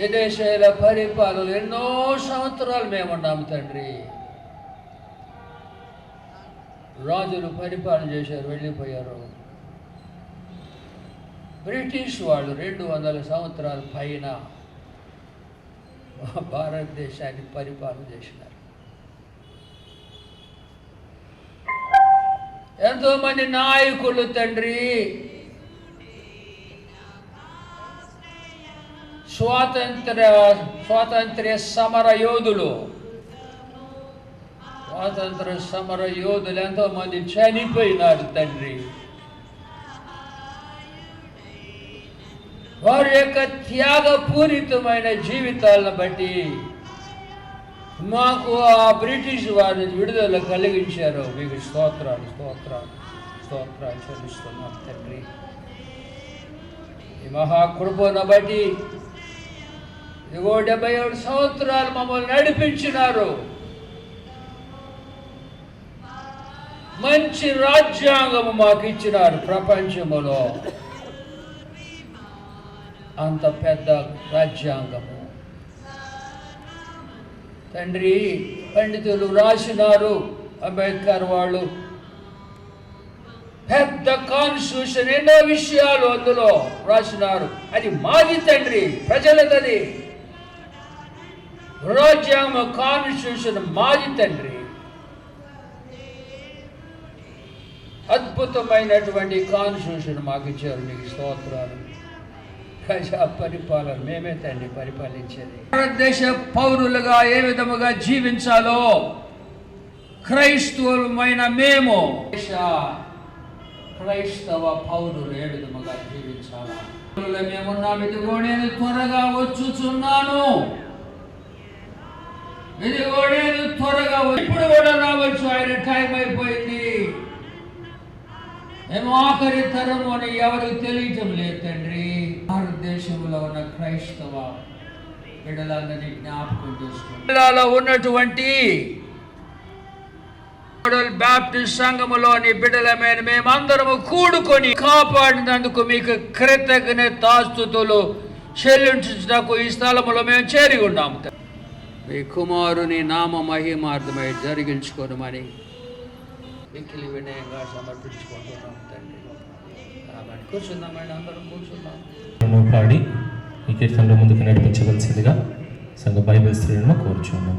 విదేశాల పరిపాలన ఎన్నో సంవత్సరాలు మేము ఉన్నాము తండ్రి. రాజులు పరిపాలన చేశారు వెళ్ళిపోయారు. బ్రిటిష్ వాళ్ళు రెండు వందల సంవత్సరాల పైన భారతదేశాన్ని పరిపాలన చేసినారు. ఎంతోమంది నాయకులు తండ్రి. స్వాతంత్ర స్వాతంత్ర్య సమర యోధులు. స్వాతంత్ర సమర యోధులు ఎంతో మంది చనిపోయినారు తండ్రి. వారి యొక్క త్యాగపూరితమైన జీవితాలను బట్టి మాకు ఆ బ్రిటిష్ వారిని విడుదల కలిగించారు. మీకు స్తోత్రాలు స్తోత్రాలు స్తోత్రాలు చెల్లిస్తున్నాం తండ్రి. ఈ మహాకృపను బట్టి ఇదిగో డెబ్బై ఏడు సంవత్సరాలు మమ్మల్ని నడిపించినారు. మంచి రాజ్యాంగము మాకు ఇచ్చినారు ప్రపంచములో. అంత పెద్ద రాజ్యాంగము. తండ్రి పండితులు రాసినారు అంబేద్కర్ వాళ్ళు. పెద్ద కాన్స్టిట్యూషన్ ఎన్నో విషయాలు అందులో రాసినారు. అది మాది తండ్రి ప్రజలదది. రాజ్యాంగ కాన్స్టిట్యూషన్ మాది తండ్రి. అద్భుతమైనటువంటి కాన్స్టిట్యూషన్ మాకు ఇచ్చారు మీకు స్తోత్రాలు. ప్రజా పరిపాలన మేమే తండ్రి పరిపాలించేది. భారతదేశ పౌరులుగా ఏ విధముగా జీవించాలో క్రైస్తవులమైన మేము క్రైస్తవ పౌరులు ఏ విధముగా జీవించాలా? పౌరులు మేమున్నాం ఇదిగో నేను త్వరగా వచ్చుచున్నాను. ఇదిగో నేను త్వరగా ఇప్పుడు కూడా రావచ్చు. ఆయన టైం అయిపోయింది. మేము ఆఖరి తరం అని ఎవరికి తెలియటం లేదు తండ్రి. భారతదేశంలో ఉన్న క్రైస్తవ బిడ్డలందరినీ జ్ఞాపకం చేసుకోండి. ఉన్నటువంటి బ్యాప్టిస్ట్ సంఘములోని బిడ్డలమైన మేమందరము కూడుకొని కాపాడినందుకు మీకు కృతజ్ఞతాస్తుతులు చెల్లించుటకు ఈ స్థలములో మేము చేరి ఉన్నాము మీ కుమారుని నామ మహిమార్థమై జరిగించుకోనమని మిక్కిలి వినయంగా సమర్పించుకుంటున్నాం తండ్రి. కాబట్టి కూర్చున్నామండి అందరం కూర్చున్నాం పాడి ఈ కీర్తనలో ముందుకు నడిపించవలసిందిగా సంఘ బైబిల్ స్త్రీలను కోరుచున్నాం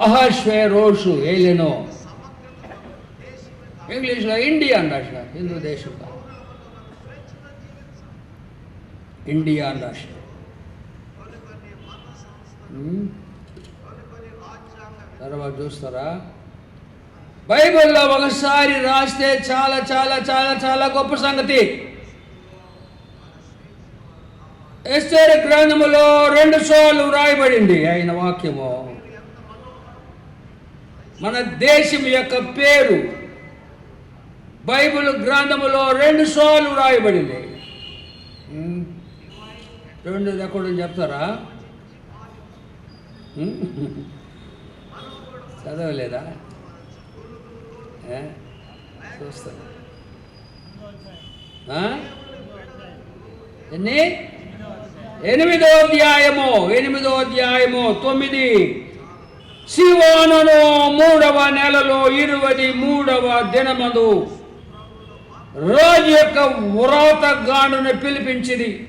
అహస్వేరోషు ఏలెనో? ఇంగ్లీష్లో ఇండియా అని రాసిన హిందూ దేశం ఇండియా అని రాసిన తర్వాత చూస్తారా? బైబిల్లో ఒకసారి రాస్తే చాలా చాలా చాలా చాలా గొప్ప సంగతి. ఎస్తేర్ గ్రంథములో రెండు సార్లు వ్రాయబడింది ఆయన వాక్యము. మన దేశం యొక్క పేరు బైబిల్ గ్రంథములో రెండు సార్లు వ్రాయబడింది. రెండు ఎక్కడ చెప్తారా? చదవలేదా? చూస్తా. చూస్తాను ఎన్ని? ఎనిమిదో అధ్యాయము ఎనిమిదో అధ్యాయము తొమ్మిది. శివానును మూడవ నెలలో ఇరువది మూడవ దినమందు రాజు యొక్క వ్రాత గానును పిలిపించింది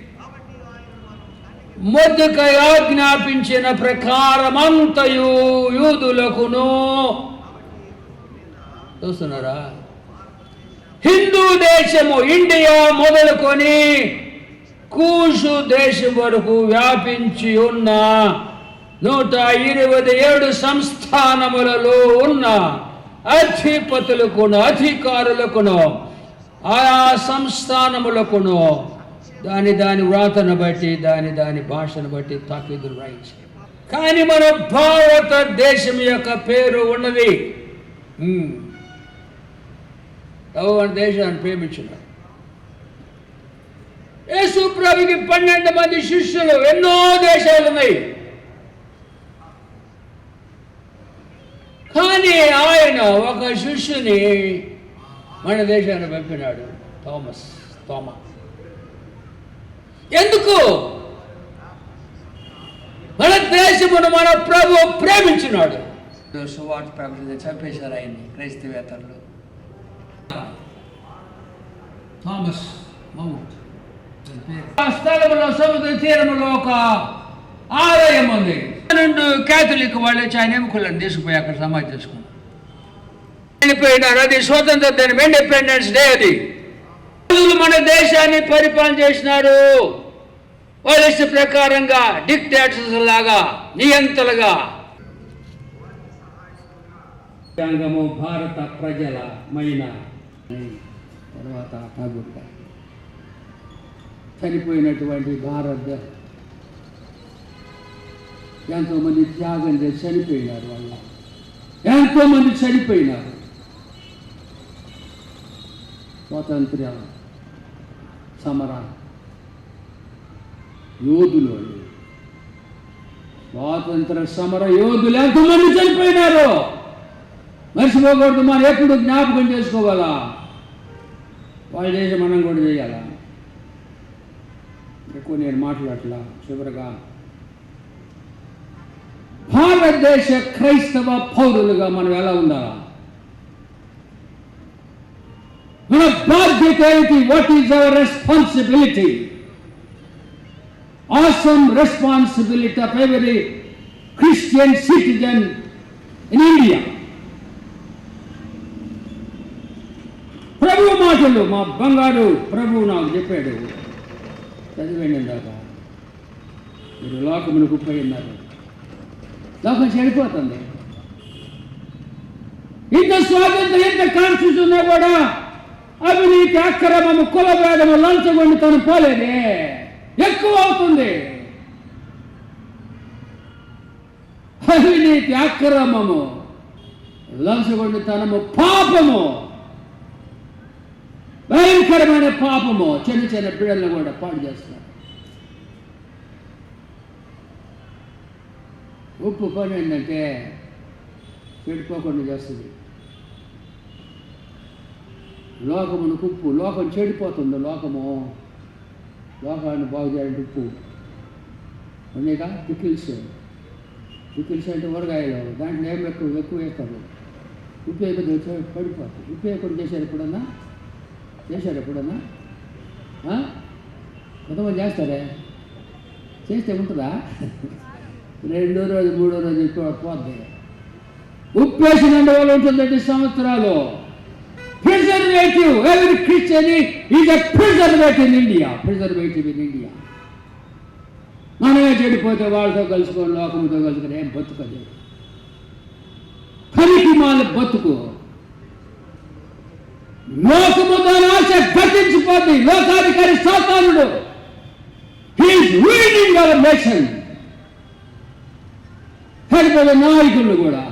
మొద్దుక ఆజ్ఞాపించిన ప్రకారమంతయు యూదులకును. చూస్తున్నారా? హిందూ దేశము ఇండియా మొదలుకొని కూసు దేశం వరకు వ్యాపించి ఉన్న నూట ఇరవై ఏడు సంస్థానములలో ఉన్న అధిపతులకును అధికారులకును ఆయా సంస్థానములకును దాని దాని వ్రాతను బట్టి దాని దాని భాషను బట్టి తాకిదులు రాయించి కానీ మన భారతదేశం యొక్క పేరు ఉన్నది. దేశాన్ని ప్రేమించినాడు యేసు ప్రభుకి పన్నెండు మంది శిష్యులు ఎన్నో దేశాలు ఉన్నాయి కానీ ఆయన ఒక శిష్యుని మన దేశాన్ని పంపినాడు. థామస్ థోమా. ఎందుకు? మన దేశమును మన ప్రభు ప్రేమించినాడు. సువార్త ప్రకటించి చంపేశారు ఆయన్ని క్రైస్తవేతరులు థామస్ మౌంట్ ఆ స్థలంలో సముద్ర తీరంలో ఒక ఆలయం ఉంది. క్యాథలిక్ వాళ్ళు వచ్చి ఆయన ఎముకలను తీసుకుపోయి అక్కడ సమాధి చేసుకున్నారు. వెళ్ళిపోయినారు అది స్వతంత్ర దినం ఇండిపెండెన్స్ డే అది. మన దేశాన్ని పరిపాలన చేసినారు. వాళ్ళ ఇష్ట ప్రకారంగా డిక్టేటర్స్ లాగా నియంతలుగా. భారత ప్రజల మైన. తర్వాత చనిపోయినటువంటి భారత ఎంతోమంది త్యాగం చేసి చనిపోయినారు వాళ్ళు ఎంతోమంది చనిపోయినారు. స్వాతంత్ర్య సమర యోధులు స్వాతంత్ర సమర యోధులు ఎంతమంది చనిపోయినారు. మర్చిపోకూడదు మనం ఎప్పుడు జ్ఞాపకం చేసుకోవాలా? వాళ్ళు చేసి మనం కూడా చేయాలా? ఎక్కువ నేను మాట్లాడట్లా చివరగా భారతదేశ క్రైస్తవ పౌరులుగా మనం ఎలా ఉండాలా? మన బాధ్యత ఏంటి? What is our responsibility awesome responsibility of every Christian citizen in India ప్రభు మాటలు మా బంగారు ప్రభు నాకు చెప్పాడు. చదివండి దాకా. మీరు లోకమునకు పోయి ఉన్నారు. లోకం చెడిపోతుంది. ఇంత స్వాతంత్రం ఎంత కాన్స్టిట్యూషన్ ఉన్నా కూడా అవినీతి అక్రమము కులభేదము లంచగొండి తను పోలేదే. ఎక్కువ అవుతుంది. అవినీతి అక్రమము లంచగొండితనము పాపము. భయంకరమైన పాపము. చిన్న చిన్న బిడ్డలను కూడా పాడు చేస్తున్నారు. ఉప్పు పని ఏంటంటే చెడిపోకుండా చేస్తుంది. లోకమును ఉప్పు. లోకం చెడిపోతుంది. లోకము లోకాన్ని బాగు చేయాలంటే ఉప్పు. ఉన్నాయిగా పికిల్స్. పికిల్స్ అంటే ఊరగాయలు. దాంట్లో ఏం ఎక్కువ ఎక్కువ వేస్తారు? ఉప్పు అయిపోతే పడిపోతుంది. ఉప్పు వేయకుండా చేశారు ఎప్పుడన్నా? చేశారు ఎప్పుడన్నా? ఆ? కొంతమంది చేస్తారే? చేస్తే ఉంటుందా? రెండో రోజు మూడో రోజు ఎక్కువ పోద్ది. ఉప్పేసి వాళ్ళు వేలు ఉంటుందండి సంవత్సరాలు. Preservative every Christian is a preservative in India preservative in India మనమే చెడిపోతే వాళ్ళతో కలుసుకొని లోకంతో కలుసుకొని ఏం బతుకదు పనికి మాల బతుకు. లోకముతో ఆశ గతించిపోద్ది లోకాధికారి సాతానుడు. హీఈస్ రూలింగ్ అవర్ నేషన్ పడిపోయే నాయకులు కూడా.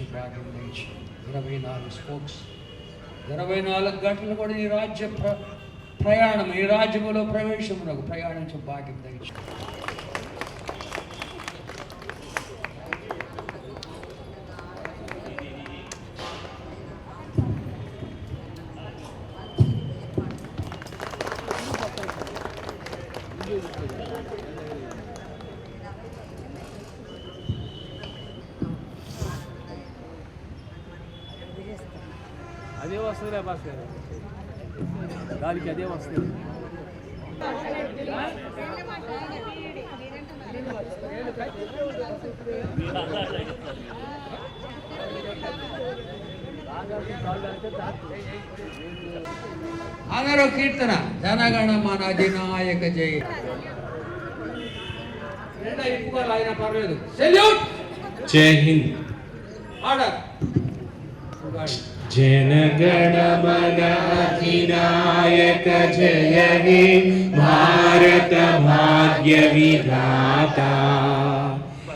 నుంచి ప్రారంభం నుంచి ఇరవై నాలుగు స్పోక్స్ ఇరవై నాలుగు గంటలు కూడా ఈ రాజ్య ప్ర ప్రయాణం ఈ రాజ్యములో ప్రవేశమునకు ప్రయాణించే భాగ్యం దయచి అదే వస్తుందిలే బాస్ గారు. దానికి అదే వస్తుంది. అందరూ కీర్తన జనగణ మన అధినాయక జయ. జై హింద్. ఆర్డర్ जनगणमन अधिनायक जय हे भारत भाग्य विधाता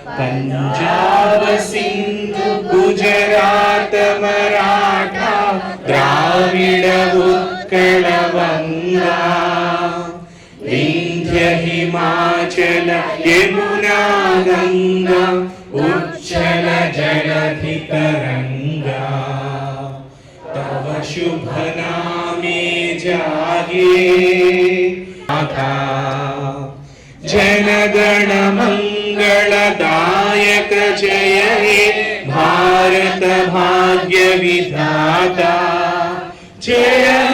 पंजाब सिंधु गुजरात मराठा द्राविड उत्कल वंगा विंध्य हिमाचल यमुना गंगा तव शुभ नामे जागे। माता जनगण मंगलदायक जय भारत भाग्य विधाता जय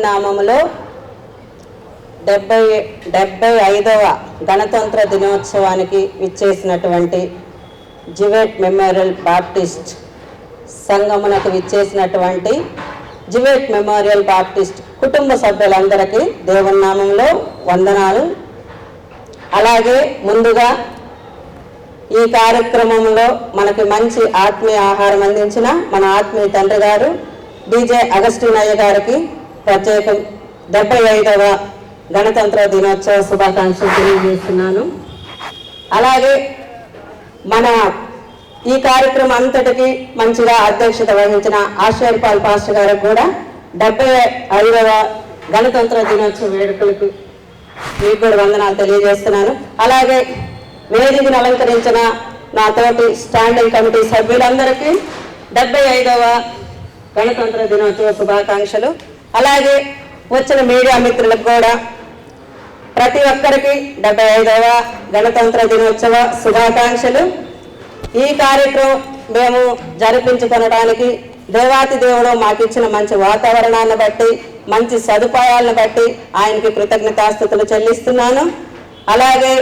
నామములో డెబ్బై డెబ్బై ఐదవ గణతంత్ర దినోత్సవానికి విచ్చేసినటువంటి జివేట్ మెమోరియల్ బాప్టిస్ట్ సంగమునకు విచ్చేసినటువంటి జివేట్ మెమోరియల్ బాప్టిస్ట్ కుటుంబ సభ్యులందరికీ దేవుని నామంలో వందనాలు. అలాగే ముందుగా ఈ కార్యక్రమంలో మనకి మంచి ఆత్మీయ ఆహారం అందించిన మన ఆత్మీయ తండ్రి గారు డీజే అగస్టినయ్య గారికి ప్రత్యేకం డెబ్బై ఐదవ గణతంత్ర దినోత్సవ శుభాకాంక్షలు తెలియజేస్తున్నాను. అలాగే మన ఈ కార్యక్రమం అంతటికి మంచిగా అధ్యక్షత వహించిన ఆశ్చర్యపాల్ పాస్టర్ గారికి కూడా డెబ్బై ఐదవ గణతంత్ర దినోత్సవ వేడుకలకు మీకు కూడా వందనాలు తెలియజేస్తున్నాను. అలాగే వేదికను అలంకరించిన నా తోటి స్టాండింగ్ కమిటీ సభ్యులందరికీ డెబ్బై ఐదవ గణతంత్ర దినోత్సవ శుభాకాంక్షలు. అలాగే వచ్చిన మీడియా మిత్రులకు కూడా ప్రతి ఒక్కరికి డెబ్బై ఐదవ గణతంత్ర దినోత్సవ శుభాకాంక్షలు. ఈ కార్యక్రమం మేము జరిపించుకొనడానికి దేవాతి దేవుడు మాకు ఇచ్చిన మంచి వాతావరణాన్ని బట్టి మంచి సదుపాయాలను బట్టి ఆయనకి కృతజ్ఞతాస్థుతులు చెల్లిస్తున్నాను. అలాగే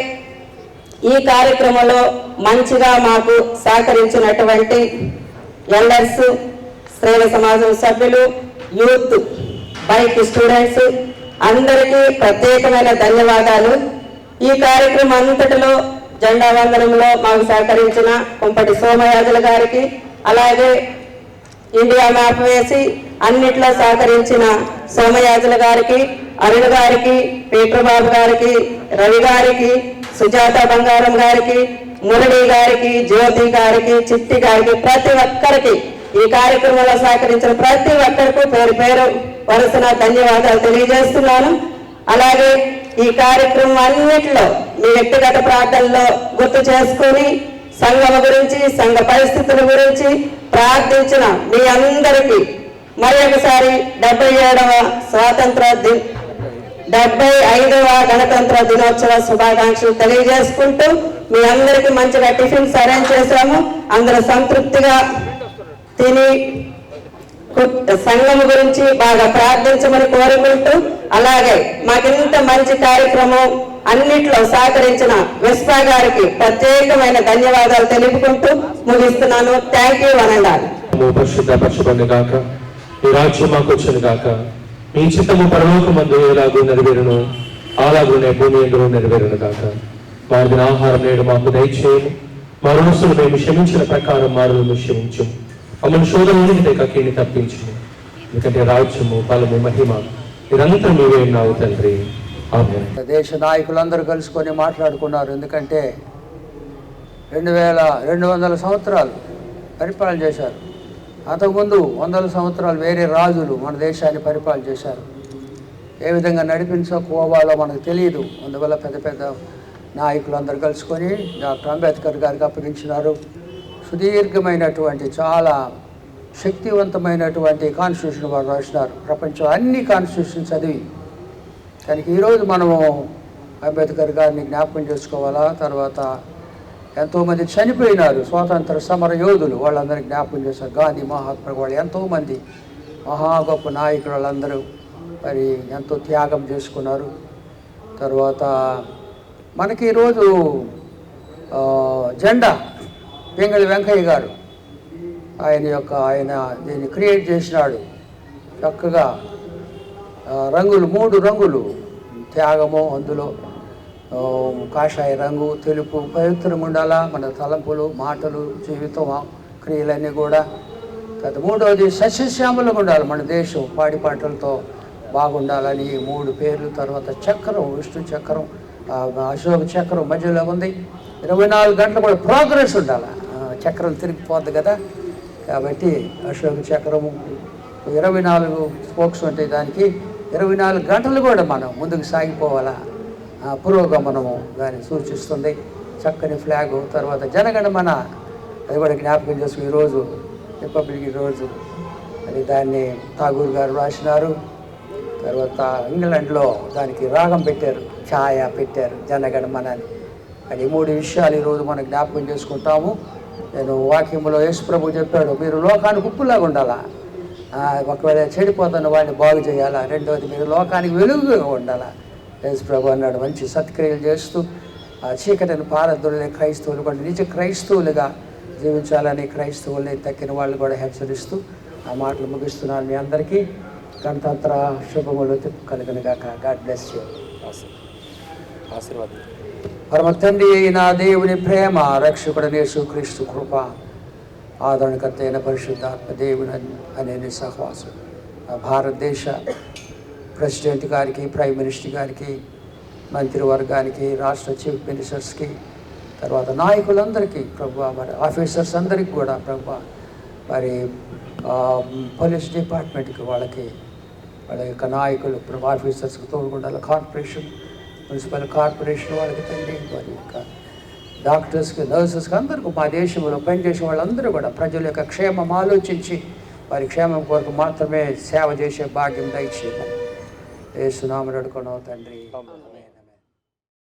ఈ కార్యక్రమంలో మంచిగా మాకు సహకరించినటువంటి ఎల్డర్స్ శ్రేణ సమాజం సభ్యులు యూత్ బైక్ స్టూడెంట్స్ అందరికీ ప్రత్యేకమైన ధన్యవాదాలు. ఈ కార్యక్రమం అంతటిలో జెండా వందనంలో మాకు సహకరించిన కుంపటి సోమయాజుల గారికి అలాగే ఇండియా మ్యాప్ వేసి అన్నిట్లో సహకరించిన సోమయాజుల గారికి అరుణ్ గారికి పీటర్ గారికి రవి గారికి సుజాత బంగారం గారికి మురళి గారికి జ్యోతి గారికి చిట్టి గారికి ప్రతి ఒక్కరికి ఈ కార్యక్రమంలో సహకరించిన ప్రతి ఒక్కరికి పేరు పేరు వరుసన ధన్యవాదాలు తెలియజేస్తున్నాను. అలాగే ఈ కార్యక్రమం అన్నిటిలో మీ వ్యక్తిగత ప్రార్థనలో గుర్తు చేసుకుని సంఘం గురించి సంఘ పరిస్థితుల గురించి ప్రార్థించిన మీ అందరికీ మరి ఒకసారి డెబ్బై ఏడవ స్వాతంత్ర దిన్ డెబ్బై ఐదవ గణతంత్ర దినోత్సవ శుభాకాంక్షలు తెలియజేసుకుంటూ మీ అందరికీ మంచిగా టిఫిన్స్ అరేంజ్ చేశాము. అందరూ సంతృప్తిగా తిని సంఘం గురించి బాగా ప్రార్థించమని కోరుకుంటూ అలాగే మాకింత మంచి కార్యక్రమం అన్నిట్లో సహకరించిన విశ్వా గారికి ప్రత్యేకమైన ధన్యవాదాలు తెలుపుకుంటూ ముగిస్తున్నాను. థ్యాంక్ యూ అనండి పరిశుద్ధపరచబడి గాక. మీ రాజ్యం మాకు వచ్చింది గాక. మీ చిత్తము పరలోకమందు ఎలాగూ నెరవేరును అలాగునే భూమి ఎందులో నెరవేరును గాక. వారి ఆహారం నేడు మాకు దయచేయము. మా రుణసులు మేము క్షమించిన ప్రకారం మారులను క్షమించము. మమ్మల్ని శోధనలోనికి తెగకీని తప్పించు ఎందుకంటే రాజ్యము బలము మహిమ నిరంతరం నువ్వే ఉన్నావు తండ్రి. దేశ నాయకులందరూ కలుసుకొని మాట్లాడుకున్నారు. ఎందుకంటే రెండు వేల రెండు వందల సంవత్సరాలు పరిపాలన చేశారు. అంతకుముందు వందల సంవత్సరాలు వేరే రాజులు మన దేశాన్ని పరిపాలన చేశారు. ఏ విధంగా నడిపించుకోవాలో మనకు తెలియదు. అందువల్ల పెద్ద పెద్ద నాయకులు అందరు కలుసుకొని డాక్టర్ అంబేద్కర్ గారికి అప్పగించినారు. సుదీర్ఘమైనటువంటి చాలా శక్తివంతమైనటువంటి కాన్స్టిట్యూషన్ వారు రాసినారు. ప్రపంచం అన్ని కాన్స్టిట్యూషన్ చదివి కానీ ఈరోజు మనము అంబేద్కర్ గారిని జ్ఞాపకం చేసుకోవాలా? తర్వాత ఎంతోమంది చనిపోయినారు. స్వాతంత్ర సమర యోధులు వాళ్ళందరినీ జ్ఞాపకం చేశారు. గాంధీ మహాత్మా వాళ్ళు ఎంతోమంది మహా గొప్ప నాయకులు వాళ్ళందరూ మరి ఎంతో త్యాగం చేసుకున్నారు. తర్వాత మనకి ఈరోజు జెండా పింగళి వెంకయ్య గారు. ఆయన యొక్క ఆయన దీన్ని క్రియేట్ చేసినాడు. చక్కగా రంగులు మూడు రంగులు. త్యాగము అందులో. కాషాయ రంగు తెలుపు పవిత్రం ఉండాలా మన తలంపులు మాటలు జీవితం క్రియలన్నీ కూడా. తర్వాత మూడవది సస్యశ్యామలంగా ఉండాలి మన దేశం పాడి పంటలతో బాగుండాలని ఈ మూడు పేర్లు. తర్వాత చక్రం విష్ణు చక్రం అశోక చక్రం మధ్యలో ఉంది. ఇరవై నాలుగు గంటలు కూడా ప్రోగ్రెస్ ఉండాలి? చక్రం తిరిగిపోద్ది కదా. కాబట్టి అశోక చక్రము ఇరవై నాలుగు స్పోక్స్ ఉంటాయి దానికి ఇరవై నాలుగు గంటలు కూడా మనం ముందుకు సాగిపోవాలా. పురోగమనము దాన్ని సూచిస్తుంది. చక్కని ఫ్లాగు తర్వాత జనగణమన అది కూడా జ్ఞాపకం చేసుకుని ఈరోజు రిపబ్లిక్ రోజు అది దాన్ని ఠాగూర్ గారు రాసినారు. తర్వాత ఇంగ్లాండ్లో దానికి రాగం పెట్టారు. ఛాయ పెట్టారు జనగణమన అని అది మూడు విషయాలు ఈరోజు మనం జ్ఞాపకం చేసుకుంటాము. నేను వాక్యంలో యేసుప్రభు చెప్పాడు మీరు లోకానికి ఉప్పులాగా ఉండాలా? ఒకవేళ చెడిపోతున్న వాడిని బాగు చేయాలా? రెండవది మీరు లోకానికి వెలుగుగా ఉండాలా? యేసుప్రభు అన్నాడు మంచి సత్క్రియలు చేస్తూ ఆ చీకటిని పారద్రులని క్రైస్తవులు కూడా నిజ క్రైస్తవులుగా జీవించాలని క్రైస్తవుల్ని తక్కిన వాళ్ళు కూడా హెచ్చరిస్తూ ఆ మాటలు ముగిస్తున్నాను మీ అందరికీ. గణతంత్ర శుభములు కలిగినగాక. God bless you. ఆశీర్వాదం. పరమ తండ్రి అయిన దేవుని ప్రేమ రక్షకుడనే సుక్రీస్తు కృప ఆదరణకర్త అయిన పరిశుద్ధాత్మ దేవుని అనే సహవాసం. భారతదేశ ప్రెసిడెంట్ గారికి ప్రైమ్ మినిస్టర్ గారికి మంత్రివర్గానికి రాష్ట్ర చీఫ్ మినిస్టర్స్కి తర్వాత నాయకులందరికీ ప్రభు మరి ఆఫీసర్స్ అందరికీ కూడా ప్రభు మరి పోలీస్ డిపార్ట్మెంట్కి వాళ్ళకి వాళ్ళ యొక్క నాయకులు ప్రభు ఆఫీసర్స్కి తోడుకుండాలి కార్పొరేషన్ మున్సిపల్ కార్పొరేషన్ వాళ్ళకి తండ్రి వారి యొక్క డాక్టర్స్కి నర్సెస్కి అందరికీ మా దేశంలో పనిచేసే వాళ్ళందరూ కూడా ప్రజల యొక్క క్షేమం ఆలోచించి వారి క్షేమం కొరకు మాత్రమే సేవ చేసే భాగ్యం దయచేయమని ఏ సునామని అడుకున్నావు తండ్రి